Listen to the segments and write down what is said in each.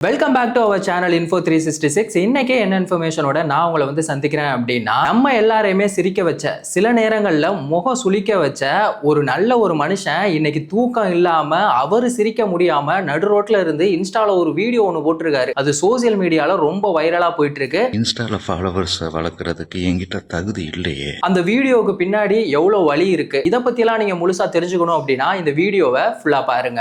Welcome back to our channel info three sixty six இன்னைக்கு என்ன இன்ஃபர்மேஷனோட நான் உங்களை வந்து சந்திக்கிறேன் அப்படின்னா நம்ம எல்லாரையுமே சிரிக்க வச்ச சில நேரங்களில் முகம் சுளிக்க வச்ச ஒரு நல்ல ஒரு மனுஷன் இன்னைக்கு தூக்கம் இல்லாம அவர் சிரிக்க முடியாம நடு ரோட்ல இருந்து இன்ஸ்டால ஒரு வீடியோ ஒன்று போட்டிருக்காரு. அது சோசியல் மீடியால ரொம்ப வைரலா போயிட்டு இருக்கு இன்ஸ்டால ஃபாலோவர்ஸை வளர்க்குறதுக்கு என்கிட்ட தகுதி இல்லையே. அந்த வீடியோவுக்கு பின்னாடி எவ்வளோ வழி இருக்கு? இதை பத்தியெல்லாம் நீங்க முழுசா தெரிஞ்சுக்கணும் அப்படின்னா இந்த வீடியோவை ஃபுல்லா பாருங்க.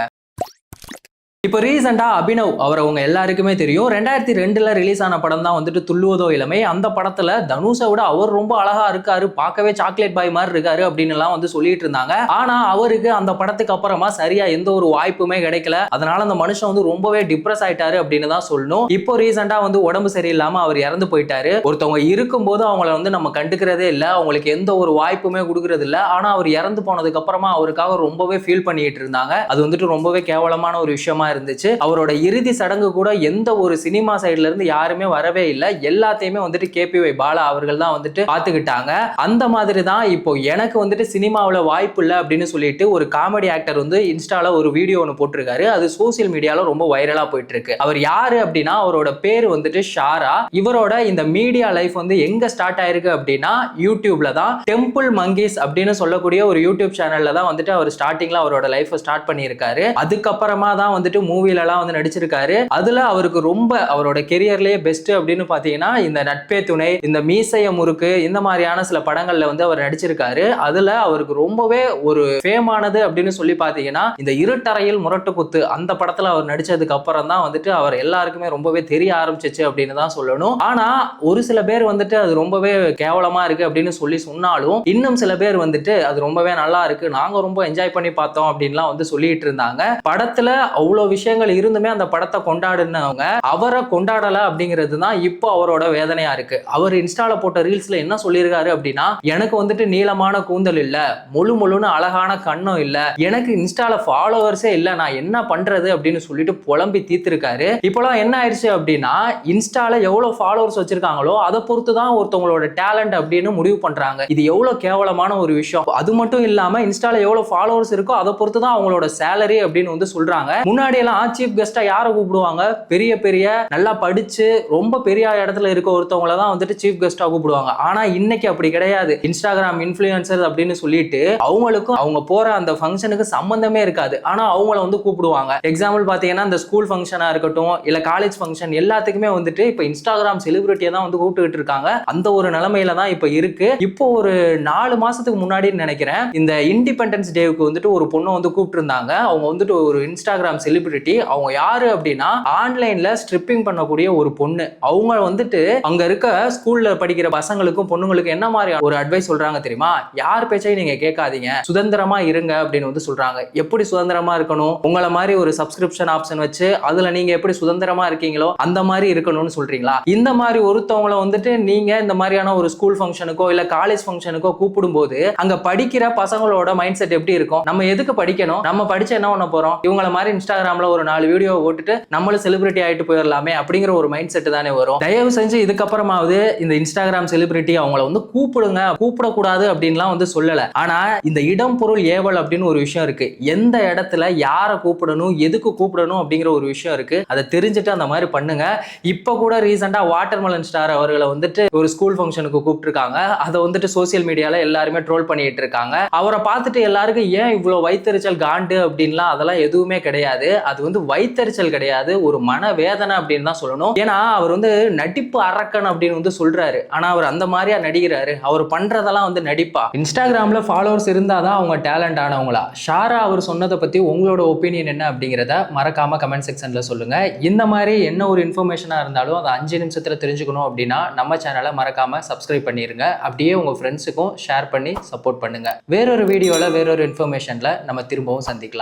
இப்போ ரீசெண்டாக அபினவ் அவர் அவங்க எல்லாருக்குமே தெரியும். ரெண்டாயிரத்தி ரெண்டில் ரிலீஸ் ஆன படம் தான் வந்துட்டு துள்ளுவதோ இளமை. அந்த படத்தில் தனுஷை விட அவர் ரொம்ப அழகாக இருக்காரு. பார்க்கவே சாக்லேட் பாய் மாதிரி இருக்காரு அப்படின்னுலாம் வந்து சொல்லிட்டு இருந்தாங்க. ஆனால் அவருக்கு அந்த படத்துக்கு அப்புறமா சரியாக எந்த ஒரு வாய்ப்புமே கிடைக்கல. அதனால அந்த மனுஷன் வந்து ரொம்பவே டிப்ரெஸ் ஆயிட்டாரு அப்படின்னு தான் சொல்லணும். இப்போ ரீசெண்டாக வந்து உடம்பு சரியில்லாமல் அவர் இறந்து போயிட்டாரு. ஒருத்தவங்க இருக்கும்போது அவங்கள வந்து நம்ம கண்டுக்கிறதே இல்லை. அவங்களுக்கு எந்த ஒரு வாய்ப்புமே கொடுக்கறது இல்லை. ஆனால் அவர் இறந்து போனதுக்கு அப்புறமா அவருக்காக ரொம்பவே ஃபீல் பண்ணிட்டு இருந்தாங்க. அது வந்துட்டு ரொம்பவே கேவலமான ஒரு விஷயமா இருந்துச்சு. அவரோட இறுதி சடங்கு கூட எந்த ஒரு சினிமா சைடுல இருந்து யாருமே வரவே இல்லை. எல்லாத்தையுமே வந்துட்டு கேபிஒய் பாலா அவர்கள் தான் வந்துட்டு பார்த்துக்கிட்டாங்க அந்த மாதிரி தான் இப்போ எனக்கு வந்துட்டு சினிமாவில் வாய்ப்பு இல்லை அப்படின்னு சொல்லிட்டு ஒரு காமெடி ஆக்டர் வந்து இன்ஸ்டால ஒரு வீடியோ ஒன்று போட்டிருக்காரு. அது சோசியல் மீடியால ரொம்ப வைரலா போயிட்டு இருக்கு அவர் யாரு அப்படின்னா அவரோட பேர் வந்துட்டு ஷாரா. இவரோட இந்த மீடியா லைஃப் வந்து எங்க ஸ்டார்ட் ஆயிருக்கு அப்படின்னா யூடியூப்ல தான். டெம்பிள் மங்கீஸ் அப்படின்னு சொல்லக்கூடிய ஒரு யூடியூப் சேனல்ல தான் வந்துட்டு அவர் ஸ்டார்டிங்ல அவரோட லைஃப் ஸ்டார்ட் பண்ணியிருக்காரு. அதுக்கப்புறமா தான் வந்துட்டு மூவில எல்லாம் வந்து நடிச்சிருக்காரு. அதுல அவருக்கு ரொம்ப அவரோட கெரியர்லயே பெஸ்ட் அப்படின்னு பாத்தீங்கன்னா இந்த நட்பே துணை இந்த மீசைய முறுக்கு இந்த மாதிரியான சில படங்கள்ல வந்து அவர் நடிச்சிருக்காரு. அதுல அவருக்கு ரொம்பவே ஒரு ஃபேமானது அப்படின்னு சொல்லி பாத்தீங்கன்னா இந்த இருட்டறையில் முரட்டு குத்து அந்த படத்துல அவர் நடிச்சதுக்கு அப்புறம் தான் வந்துட்டு அவர் எல்லாருக்குமே ரொம்பவே தெரிய ஆரம்பிச்சிச்சு அப்படின்னு தான் சொல்லணும். ஆனா ஒரு சில பேர் வந்துட்டு அது ரொம்பவே கேவலமா இருக்கு அப்படின்னு சொல்லி சொன்னாலும் இன்னும் சில பேர் வந்துட்டு அது ரொம்பவே நல்லா இருக்கு நாங்க ரொம்ப என்ஜாய் பண்ணி பார்த்தோம் அப்படின்லாம் வந்து சொல்லிட்டு இருந்தாங்க. படத்துல அவ்வளோ விஷயங்கள் இருந்துமே அந்த படத்தை கொண்டாடினவங்க அவரை கொண்டாடல அப்படிங்கிறது தான் இப்போ அவரோட வேதனையா இருக்கு. அவர் இன்ஸ்டால போட்ட ரீல்ஸ்ல என்ன சொல்லியிருக்காரு அப்படின்னா எனக்கு வந்துட்டு நீளமான கூந்தல் இல்ல முழு முழுன்னு அழகான கண்ணும் இல்ல எனக்கு இன்ஸ்டால ஃபாலோவர்ஸே இல்ல நான் என்ன பண்றது? அப்படின்னு சொல்லிட்டு புலம்பி தீர்த்திருக்காரு. இப்போலாம் என்ன ஆயிடுச்சு அப்படின்னா இன்ஸ்டால எவ்வளவு ஃபாலோவர்ஸ் வச்சிருக்காங்களோ அதை பொறுத்து தான் ஒருத்தவங்களோட டேலண்ட் அப்படின்னு முடிவு பண்றாங்க. இது எவ்வளவு கேவலமான ஒரு விஷயம். அது மட்டும் இல்லாம இன்ஸ்டால எவ்வளவு ஃபாலோவர்ஸ் இருக்கோ அதை பொறுத்து தான் அவங்களோட சேலரி அப்படின்னு வந்து சொல்றாங்க. முன்னாடி எல்லாம் சீஃப் கெஸ்டா யாரை கூப்பிடுவாங்க? பெரிய பெரிய நல்லா படிச்சு ரொம்ப பெரிய இடத்துல இருக்க ஒருத்தவங்கள தான் வந்துட்டு சீஃப் கெஸ்டா கூப்பிடுவாங்க. ஆனா இன்னைக்கு அப்படி கிடையாது. இன்ஸ்டாகிராம் இன்ஃபுளுசர் அப்படின்னு சொல்லிட்டு அவங்களுக்கும் அவங்க போற அந்த ஃபங்க்ஷனுக்கு சம்பந்தமே இருக்காது. ஆனா அவங்கள வந்து கூப்பிடுவாங்க. எக்ஸாம்பிள் பாத்தீங்கன்னா இந்த ஸ்கூல் ஃபங்க்ஷனா இருக்கட்டும் இல்ல காலேஜ் ஃபங்க்ஷன் எல்லாத்துக்குமே வந்துட்டு இப்போ இன்ஸ்டாகிராம் செலிபிரிட்டியை தான் வந்து கூப்பிட்டுக்கிட்டு இருக்காங்க. அந்த ஒரு நிலைமையில தான் இப்போ இருக்கு. இப்போ ஒரு நாலு மாசத்துக்கு முன்னாடி நினைக்கிறேன் இந்த இண்டிபெண்டன்ஸ் டேவுக்கு வந்துட்டு ஒரு பொண்ணை வந்து கூப்பிட்டு இருந்தாங்க அவங்க வந்துட்டு ஒரு இன்ஸ்டாகிராம் செலிபிரிட்டி அவங்க யாரு அப்படின்னா ஆன்லைன்ல ஸ்ட்ரிப்பிங் பண்ணக்கூடிய ஒரு பொண்ணு. அவங்க வந்துட்டு அங்க இருக்க ஸ்கூல்ல படிக்கிற பசங்களுக்கும் பொண்ணுங்களுக்கும் என்ன மாதிரி ஒரு அட்வைஸ் சொல்றாங்க தெரியுமா? யார் பேச்சையும் நீங்க கேட்காதீங்க. சுதந்திரமா இருங்க அப்படின்னு வந்து சொல்றாங்க. எப்படி சுதந்திரமா இருக்கணும்? உங்களை மாதிரி ஒரு சப்ஸ்கிரிப்ஷன் ஆப்ஷன் வச்சு அதுல நீங்க எப்படி சுதந்திரமா இருக்கீங்களோ அந்த மாதிரி இருக்கணும்னு சொல்றீங்களா? இந்த மாதிரி ஒருத்தவங்கள வந்துட்டு நீங்க இந்த மாதிரியான ஒரு ஸ்கூல் ஃபங்க்ஷனுக்கோ இல்ல காலேஜ் ஃபங்க்ஷனுக்கோ கூப்பிடும்போது அங்க படிக்கிற பசங்களோட மைண்ட் செட் எப்படி இருக்கும்? நம்ம எதுக்கு படிக்கணும்? நம்ம படிச்சு என்ன பண்ண போறோம்? இவங்கள மாதிரி இன்ஸ்டாகிராம் இன்ஸ்டாகிராம்ல ஒரு நாலு வீடியோ போட்டுட்டு நம்மளும் செலிபிரிட்டி ஆயிட்டு போயிடலாமே அப்படிங்கிற ஒரு மைண்ட் செட் தானே வரும். தயவு செஞ்சு இதுக்கப்புறமாவது இந்த இன்ஸ்டாகிராம் செலிபிரிட்டி அவங்கள வந்து கூப்பிடுங்க கூப்பிடக்கூடாது அப்படின்லாம் வந்து சொல்லல. ஆனா இந்த இடம் பொருள் ஏவல் அப்படின்னு ஒரு விஷயம் இருக்கு. எந்த இடத்துல யாரை கூப்பிடணும் எதுக்கு கூப்பிடணும் அப்படிங்கிற ஒரு விஷயம் இருக்கு. அதை தெரிஞ்சுட்டு அந்த மாதிரி பண்ணுங்க. இப்ப கூட ரீசெண்டா வாட்டர்மெலன் ஸ்டார் அவர்களை வந்துட்டு ஒரு ஸ்கூல் ஃபங்க்ஷனுக்கு கூப்பிட்டுருக்காங்க. அதை வந்துட்டு சோசியல் மீடியால எல்லாருமே ட்ரோல் பண்ணிட்டு இருக்காங்க. அவரை பார்த்துட்டு எல்லாருக்கும் ஏன் இவ்வளவு வைத்தறிச்சல் காண்டு அப்படின்லாம் அதெல்லாம் எதுவுமே கிடையாது. அது வந்து வைத்தறிச்சல் கிடையாது ஒரு மன வேதனை அப்படின்னு தான் சொல்லணும். ஏன்னா அவர் வந்து நடிப்பு அரக்கன் அப்படின்னு வந்து சொல்றாரு. ஆனா அவர் அந்த மாதிரியா நடிக்கிறாரு. அவர் பண்றதெல்லாம் வந்து நடிப்பா. இன்ஸ்டாகிராம்ல ஃபாலோவர்ஸ் இருந்தாதான் அவங்க டேலண்ட் ஆனவங்களா? ஷாரா அவர் சொன்னதை பத்தி உங்களோட ஒப்பீனியன் என்ன அப்படிங்கிறத மறக்காம கமெண்ட் செக்ஷன்ல சொல்லுங்க. இந்த மாதிரி என்ன ஒரு இன்ஃபர்மேஷனா இருந்தாலும் அதை அஞ்சு நிமிஷத்துல தெரிஞ்சுக்கணும் அப்படின்னா நம்ம சேனலை மறக்காம சப்ஸ்கிரைப் பண்ணிருங்க. அப்படியே உங்க ஃப்ரெண்ட்ஸுக்கும் ஷேர் பண்ணி சப்போர்ட் பண்ணுங்க. வேறொரு வீடியோல வேறொரு இன்ஃபர்மேஷன்ல நம்ம திரும்பவும் சந்திக்கலாம்.